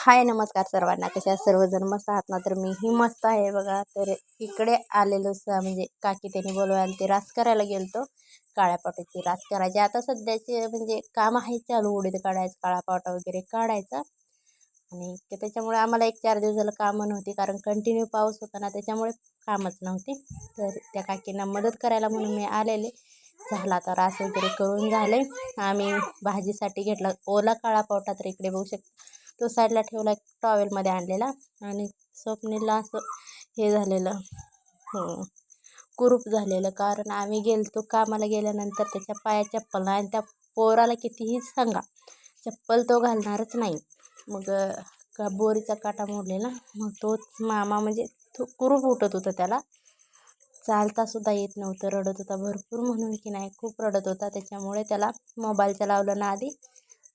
हाय नमस्कार सर्वांना. कशा सर्वजण मस्त आहात ना? तर मीही मस्त आहे बघा. तर इकडे आलेलो म्हणजे काकी त्यांनी बोलवायला ते रास करायला गेलतो. काळ्या पावट्याची रास करायची. आता सध्याचे म्हणजे काम आहे चालू. उडीद काढायचं काळा पावटा वगैरे काढायचा. आणि ते त्याच्यामुळे आम्हाला एक चार दिवस झालं कामं नव्हती. कारण कंटिन्यू पाऊस होता ना त्याच्यामुळे कामच नव्हती. तर त्या काकींना मदत करायला म्हणून मी आलेले. झाला आता रास वगैरे करून झाले. आम्ही भाजीसाठी घेतला. ओला काळा पावटा तर इकडे बघू शकतो. तो साईडला ठेवला टॉवेलमध्ये आणलेला आणि स्वप्नीला असं हे झालेलं हो कुरूप झालेलं. कारण आम्ही गेलतो कामाला गेल्यानंतर त्याच्या पाया चप्पल आणि त्या पोराला कितीही सांगा चप्पल तो घालणारच नाही. मग का बोरीचा काटा मोडलेला मग तोच मामा म्हणजे तो कुरूप उठत होता त्याला. चालतासुद्धा येत नव्हतं रडत होता भरपूर म्हणून की नाही खूप रडत होता. त्याच्यामुळे त्याला मोबाईलच्या लावलं ना आधी.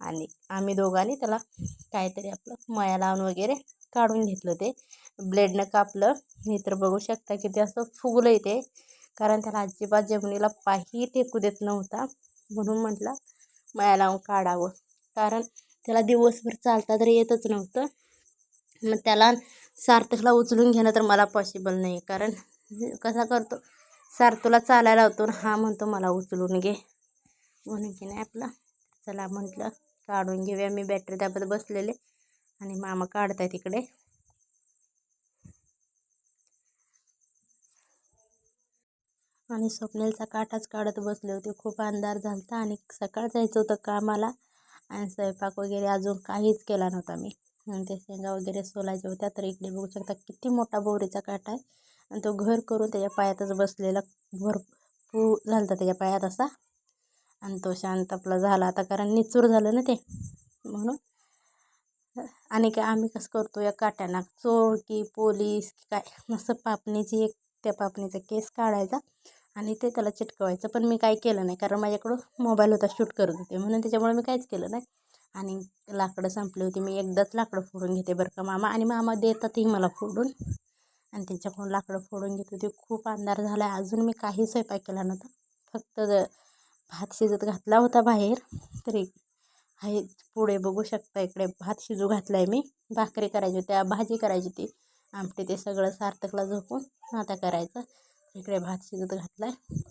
आणि आम्ही दोघांनी त्याला काहीतरी आपलं मया लावून वगैरे काढून घेतलं ते. ब्लेडनं कापलं. हे तर बघू शकता की ते असं फुगलं ते. कारण त्याला अजिबात जमिनीला पाही टेकू देत नव्हता. म्हणून म्हटलं मया लावून काढावं. कारण त्याला दिवसभर चालता तर येतच नव्हतं. मग त्याला सार्थकला उचलून घेणं तर मला पॉसिबल नाही. कारण कसा करतो सार्थूला चालायला होतो हा म्हणतो मला उचलून घे. म्हणून की नाही आपलं चला म्हटलं काढून घेऊया. मी बॅटरी दाबत बसलेले. आणि मामा काढत आहे तिकडे आणि स्वप्नेलचा काठाच काढत बसले होते. खूप अंधार झालता आणि सकाळ जायचं होतं कामाला. आणि स्वयंपाक वगैरे अजून काहीच केला नव्हता मी. आणि ते शेंगा वगैरे सोलायच्या होत्या. तर इकडे बघू शकता किती मोठा बोरीचा काठा आहे. आणि तो घर करून त्याच्या पायातच बसलेला भरपूर झाला त्याच्या पायात असा. आणि तो शांत आपला झाला आता कारण निचूर झालं ना ते. म्हणून आणि काय आम्ही कसं करतो या काट्यांना चोर की पोलीस की काय असं पापणीची एक त्या पापणीचा केस काढायचा आणि ते त्याला चिटकवायचं. पण मी काय केलं नाही कारण माझ्याकडं मोबाईल होता शूट करत होते. म्हणून त्याच्यामुळे मी काहीच केलं नाही. आणि लाकडं संपली होती. मी एकदाच लाकडं फोडून घेते बरं का मामा. आणि मामा देतातही मला फोडून. आणि त्यांच्याकडून लाकडं फोडून घेत होती. खूप अंधार झाला आहे अजून मी काही स्वयंपाक केला नव्हता. फक्त भात शिजत घातला होता बाहेर. तरी आहे पुढे बघू शकता इकडे भात शिजू घातला आहे मी. भाकरी करायची होत्या भाजी करायची होती. आमटे ते सगळं सार्थकला झोपून आता करायचं. इकडे भात शिजत घातला आहे